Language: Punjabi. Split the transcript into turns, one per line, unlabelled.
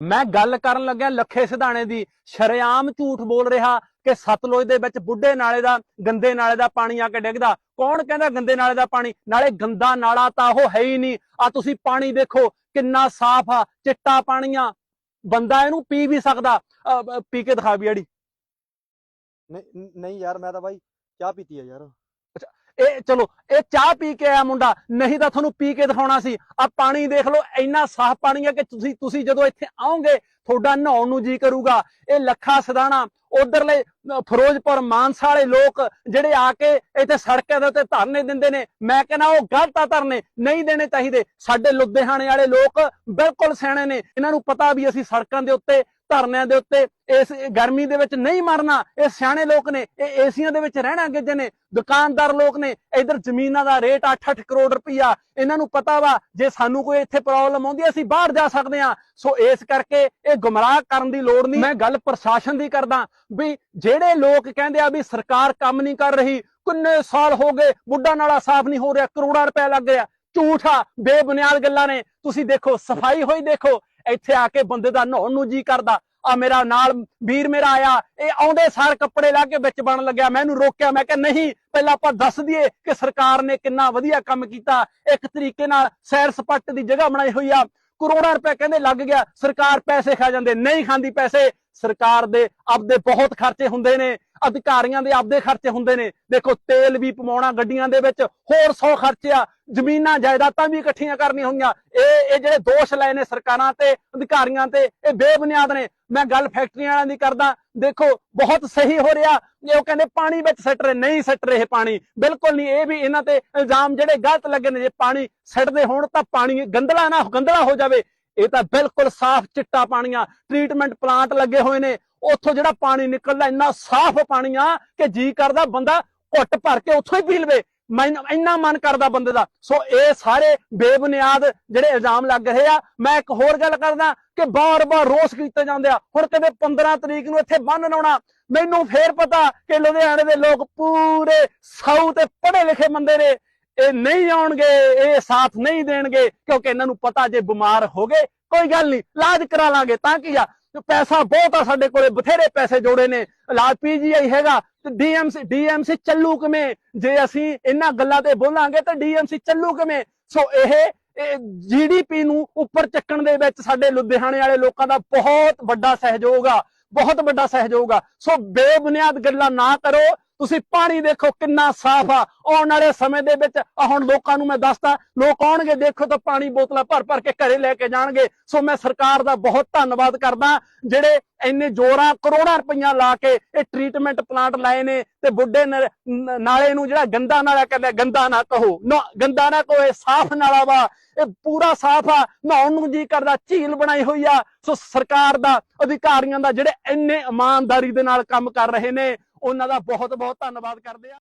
ਮੈਂ ਗੱਲ ਕਰਨ ਲੱਗਿਆ ਲੱਖੇ ਸਿਧਾਣੇ ਦੀ, ਸ਼ਰੇਆਮ ਝੂਠ ਬੋਲ ਰਿਹਾ ਕਿ ਸਤਲੁਜ ਦੇ ਵਿੱਚ ਬੁੱਢੇ ਨਾਲੇ ਦਾ, ਗੰਦੇ ਨਾਲੇ ਦਾ ਪਾਣੀ ਆ ਕੇ ਡਿੱਗਦਾ। ਕੌਣ ਕਹਿੰਦਾ ਗੰਦੇ ਨਾਲੇ ਦਾ ਪਾਣੀ? ਨਾਲੇ ਗੰਦਾ ਨਾਲਾ ਤਾਂ ਉਹ ਹੈ ਹੀ ਨਹੀਂ। ਆ ਤੁਸੀਂ ਪਾਣੀ ਦੇਖੋ, ਕਿੰਨਾ ਸਾਫ਼ ਆ, ਚਿੱਟਾ ਪਾਣੀ ਆ। ਬੰਦਾ ਇਹਨੂੰ ਪੀ ਵੀ ਸਕਦਾ। ਪੀ ਕੇ ਦਿਖਾ ਵੀ ਅੜੀ
ਨਹੀਂ ਨਹੀਂ ਯਾਰ, ਮੈਂ ਤਾਂ ਬਾਈ ਚਾਹ ਪੀਤੀ ਆ ਯਾਰ।
ਇਹ ਚਲੋ, ਇਹ ਚਾਹ ਪੀ ਕੇ ਆਇਆ ਮੁੰਡਾ, ਨਹੀਂ ਤਾਂ ਤੁਹਾਨੂੰ ਪੀ ਕੇ ਦਿਖਾਉਣਾ ਸੀ। ਆ ਪਾਣੀ ਦੇਖ ਲਓ, ਇੰਨਾ ਸਾਫ਼ ਪਾਣੀ ਆ ਕਿ ਤੁਸੀਂ ਤੁਸੀਂ ਜਦੋਂ ਇੱਥੇ ਆਓਗੇ, ਤੁਹਾਡਾ ਨਹਾਉਣ ਨੂੰ ਜੀ ਕਰੂਗਾ। ਇਹ ਲੱਖਾ ਸਦਾਣਾ ਉਧਰਲੇ ਫਿਰੋਜ਼ਪੁਰ ਮਾਨਸਾ ਵਾਲੇ ਲੋਕ ਜਿਹੜੇ ਆ ਕੇ ਇੱਥੇ ਸੜਕਾਂ ਦੇ ਉੱਤੇ ਧਰਨੇ ਦਿੰਦੇ ਨੇ, ਮੈਂ ਕਹਿੰਦਾ ਉਹ ਗਲਤ ਆ ਧਰਨੇ, ਨਹੀਂ ਦੇਣੇ ਚਾਹੀਦੇ। ਸਾਡੇ ਲੁਧਿਆਣੇ ਵਾਲੇ ਲੋਕ ਬਿਲਕੁਲ ਸਿਆਣੇ ਨੇ, ਇਹਨਾਂ ਨੂੰ ਪਤਾ ਵੀ ਅਸੀਂ ਸੜਕਾਂ ਦੇ ਉੱਤੇ, ਧਰਨਿਆਂ ਦੇ ਉੱਤੇ, ਇਸ ਗਰਮੀ ਦੇ ਵਿੱਚ ਨਹੀਂ ਮਰਨਾ, ਇਹ ਸਿਆਣੇ ਲੋਕ ਨੇ, ਇਹ ਏਸੀਆਂ ਦੇ ਵਿੱਚ ਰਹਿਣਾ ਗਿੱਜੇ ਨੇ, ਦੁਕਾਨਦਾਰ ਲੋਕ ਨੇ, ਇਧਰ ਜ਼ਮੀਨਾਂ ਦਾ ਰੇਟ 8-8 ਕਰੋੜ ਰੁਪਈਆ, ਇਹਨਾਂ ਨੂੰ ਪਤਾ ਵਾ, ਜੇ ਸਾਨੂੰ ਕੋਈ ਇੱਥੇ ਪ੍ਰੋਬਲਮ ਆਉਂਦੀ, ਅਸੀਂ ਬਾਹਰ ਜਾ ਸਕਦੇ ਹਾਂ। ਸੋ ਇਸ ਕਰਕੇ ਇਹ ਗੁੰਮਰਾਹ ਕਰਨ ਦੀ ਲੋੜ ਨਹੀਂ। ਮੈਂ ਗੱਲ ਪ੍ਰਸ਼ਾਸਨ ਦੀ ਕਰਦਾ ਵੀ ਜਿਹੜੇ ਲੋਕ ਕਹਿੰਦੇ ਆ ਵੀ ਸਰਕਾਰ ਕੰਮ ਨਹੀਂ ਕਰ ਰਹੀ, ਕਿੰਨੇ ਸਾਲ ਹੋ ਗਏ, ਬੁੱਢਾ ਨਾਲਾ ਸਾਫ਼ ਨਹੀਂ ਹੋ ਰਿਹਾ, ਕਰੋੜਾਂ ਰੁਪਏ ਲੱਗ ਗਿਆ ਆ, ਬੇਬੁਨਿਆਦ ਗੱਲਾਂ ਨੇ। ਤੁਸੀਂ ਦੇਖੋ, ਸਫ਼ਾਈ ਹੋਈ ਦੇਖੋ, ਇੱਥੇ ਆ ਕੇ ਬੰਦੇ ਦਾ ਨਹਾਉਣ ਨੂੰ ਜੀ ਕਰਦਾ। ਆ ਮੇਰਾ ਨਾਲ ਵੀਰ ਮੇਰਾ ਆਇਆ, ਇਹ ਆਉਂਦੇ ਸਾਰ ਕੱਪੜੇ ਲਾ ਕੇ ਵਿੱਚ ਬਣ ਲੱਗਿਆ, ਮੈਂ ਇਹਨੂੰ ਰੋਕਿਆ, ਮੈਂ ਕਿਹਾ, ਨਹੀਂ, ਪਹਿਲਾਂ ਆਪਾਂ ਦੱਸ ਦਈਏ ਕਿ ਸਰਕਾਰ ਨੇ ਕਿੰਨਾ ਵਧੀਆ ਕੰਮ ਕੀਤਾ। ਇੱਕ ਤਰੀਕੇ ਨਾਲ ਸੈਰ ਸਪਾਟੇ ਦੀ ਜਗ੍ਹਾ ਬਣਾਈ ਹੋਈ ਆ। ਕਰੋੜਾਂ ਰੁਪਏ ਕਹਿੰਦੇ ਲੱਗ ਗਿਆ, ਸਰਕਾਰ ਪੈਸੇ ਖਾ ਜਾਂਦੇ, ਨਹੀਂ ਖਾਂਦੀ ਪੈਸੇ। ਸਰਕਾਰ ਦੇ ਆਪਦੇ ਬਹੁਤ ਖਰਚੇ ਹੁੰਦੇ ਨੇ, ਅਧਿਕਾਰੀਆਂ ਦੇ ਆਪਦੇ ਖਰਚੇ ਹੁੰਦੇ ਨੇ। ਦੇਖੋ, ਤੇਲ ਵੀ ਪਵਾਉਣਾ ਗੱਡੀਆਂ ਦੇ ਵਿੱਚ, ਹੋਰ 100 ਖਰਚੇ ਆ ਜ਼ਮੀਨਾਂ ਜਾਇਦਾਦਾਂ ਵੀ ਇਕੱਠੀਆਂ ਕਰਨੀਆਂ ਹੋਈਆਂ। ਇਹ ਇਹ ਜਿਹੜੇ ਦੋਸ਼ ਲਏ ਨੇ ਸਰਕਾਰਾਂ ਤੇ, ਅਧਿਕਾਰੀਆਂ ਤੇ, ਇਹ ਬੇਬੁਨਿਆਦ ਨੇ। ਮੈਂ ਗੱਲ ਫੈਕਟਰੀਆਂ ਵਾਲਿਆਂ ਦੀ ਕਰਦਾ। ਦੇਖੋ, ਬਹੁਤ ਸਹੀ ਹੋ ਰਿਹਾ। ਇਹ ਉਹ ਕਹਿੰਦੇ ਪਾਣੀ ਵਿੱਚ ਸੱਟ ਰਹੇ, ਨਹੀਂ ਸੱਟ ਰਹੇ ਪਾਣੀ। ਬਿਲਕੁਲ ਨਹੀਂ, ਇਹ ਵੀ ਇਹਨਾਂ ਤੇ ਇਲਜ਼ਾਮ ਜਿਹੜੇ ਗਲਤ ਲੱਗੇ ਨੇ, ਜੇ ਪਾਣੀ ਸੱਟਦੇ ਹੋਣ ਤਾਂ ਪਾਣੀ ਗੰਦਲਾ ਨਾ ਗੰਦਲਾ ਹੋ ਜਾਵੇ। ਇਹ ਤਾਂ ਬਿਲਕੁਲ ਸਾਫ਼ ਚਿੱਟਾ ਪਾਣੀ ਆ ਟ੍ਰੀਟਮੈਂਟ ਪਲਾਂਟ ਲੱਗੇ ਹੋਏ ਨੇ। ਉੱਥੋਂ ਜਿਹੜਾ ਪਾਣੀ ਨਿਕਲਦਾ, ਇੰਨਾ ਸਾਫ਼ ਪਾਣੀ ਆ ਕਿ ਜੀ ਕਰਦਾ ਬੰਦਾ ਘੁੱਟ ਭਰ ਕੇ ਉੱਥੋਂ ਹੀ ਪੀ ਲਵੇ। ਮੈਨੂੰ, ਇੰਨਾ ਮਨ ਕਰਦਾ ਬੰਦੇ ਦਾ। ਸੋ ਇਹ ਸਾਰੇ ਬੇਬੁਨਿਆਦ ਜਿਹੜੇ ਇਲਜ਼ਾਮ ਲੱਗ ਰਹੇ ਆ। ਮੈਂ ਇੱਕ ਹੋਰ ਗੱਲ ਕਰਦਾ ਕਿ ਬਾਰ-ਬਾਰ ਰੋਸ ਕੀਤੇ ਜਾਂਦੇ ਆ। ਹੁਣ ਕਦੇ 15 ਤਰੀਕ ਨੂੰ ਇੱਥੇ ਬੰਨ ਲਾਉਣਾ ਮੈਨੂੰ ਫੇਰ ਪਤਾ ਕਿ ਲੁਧਿਆਣੇ ਦੇ ਲੋਕ ਪੂਰੇ ਸਾਊ ਤੇ ਪੜ੍ਹੇ ਲਿਖੇ ਬੰਦੇ ਨੇ। ਇਹ ਨਹੀਂ ਆਉਣਗੇ, ਇਹ ਸਾਥ ਨਹੀਂ ਦੇਣਗੇ, ਕਿਉਂਕਿ ਇਹਨਾਂ ਨੂੰ ਪਤਾ ਜੇ ਬਿਮਾਰ ਹੋ ਗਏ, ਕੋਈ ਗੱਲ ਨਹੀਂ, ਇਲਾਜ ਕਰਾ ਲਾਂਗੇ, ਤਾਂ ਕੀ ਆ? ਪੈਸਾ ਬਹੁਤ ਆ ਸਾਡੇ ਕੋਲੇ, ਬਥੇਰੇ ਪੈਸੇ ਜੋੜੇ ਨੇ, ਇਲਾਜ ਪੀਜੀਆਈ ਹੈਗਾ, ਤੇ ਡੀਐਮਸੀ ਡੀਐਮਸੀ ਚੱਲੂ ਕਿਵੇਂ? ਜੇ ਅਸੀਂ ਇਹਨਾਂ ਗੱਲਾਂ ਤੇ ਬੋਲਾਂਗੇ, ਤਾਂ ਡੀਐਮਸੀ ਚੱਲੂ ਕਿਵੇਂ? ਸੋ ਇਹ ਜੀਡੀਪੀ ਨੂੰ ਉੱਪਰ ਚੱਕਣ ਦੇ ਵਿੱਚ ਸਾਡੇ ਲੁਧਿਆਣੇ ਵਾਲੇ ਲੋਕਾਂ ਦਾ ਬਹੁਤ ਵੱਡਾ ਸਹਿਯੋਗ ਆ, ਬਹੁਤ ਵੱਡਾ ਸਹਿਯੋਗ ਆ। ਸੋ ਬੇਬੁਨਿਆਦ ਗੱਲਾਂ ਨਾ ਕਰੋ ਤੁਸੀਂ ਪਾਣੀ ਦੇਖੋ ਕਿੰਨਾ ਸਾਫ਼ ਆ। ਆਉਣ ਵਾਲੇ ਸਮੇਂ ਦੇ ਵਿੱਚ ਆ ਹੁਣ ਲੋਕਾਂ ਨੂੰ ਮੈਂ ਦੱਸਦਾ, ਲੋਕ ਆਉਣਗੇ, ਦੇਖੋ ਤਾਂ ਪਾਣੀ ਬੋਤਲਾਂ ਭਰ ਭਰ ਕੇ ਘਰੇ ਲੈ ਕੇ ਜਾਣਗੇ। ਸੋ ਮੈਂ ਸਰਕਾਰ ਦਾ ਬਹੁਤ ਧੰਨਵਾਦ ਕਰਦਾ, ਜਿਹੜੇ ਇੰਨੇ ਜੋਰਾਂ ਕਰੋੜਾਂ ਰੁਪਈਆ ਲਾ ਕੇ ਇਹ ਟ੍ਰੀਟਮੈਂਟ ਪਲਾਂਟ ਲਾਏ ਨੇ ਤੇ ਬੁੱਢੇ ਨ- ਨਾਲੇ ਨੂੰ ਜਿਹੜਾ ਗੰਦਾ ਨਾਲਾ ਕਹਿੰਦੇ ਗੰਦਾ ਨਾ ਕਹੋ। ਨਾ, ਗੰਦਾ ਨਾ ਕਹੋ, ਇਹ ਸਾਫ਼ ਨਾਲਾ ਵਾ। ਇਹ ਪੂਰਾ ਸਾਫ਼ ਆ। ਨਹਾਉਣ ਨੂੰ ਜੀ ਕਰਦਾ, ਝੀਲ ਬਣਾਈ ਹੋਈ ਆ। ਸੋ ਸਰਕਾਰ ਦਾ, ਅਧਿਕਾਰੀਆਂ ਦਾ ਜਿਹੜੇ ਇੰਨੇ ਇਮਾਨਦਾਰੀ ਦੇ ਨਾਲ ਕੰਮ ਕਰ ਰਹੇ ਨੇ ਉਹਨਾਂ ਦਾ ਬਹੁਤ ਬਹੁਤ ਧੰਨਵਾਦ ਕਰਦੇ ਆ।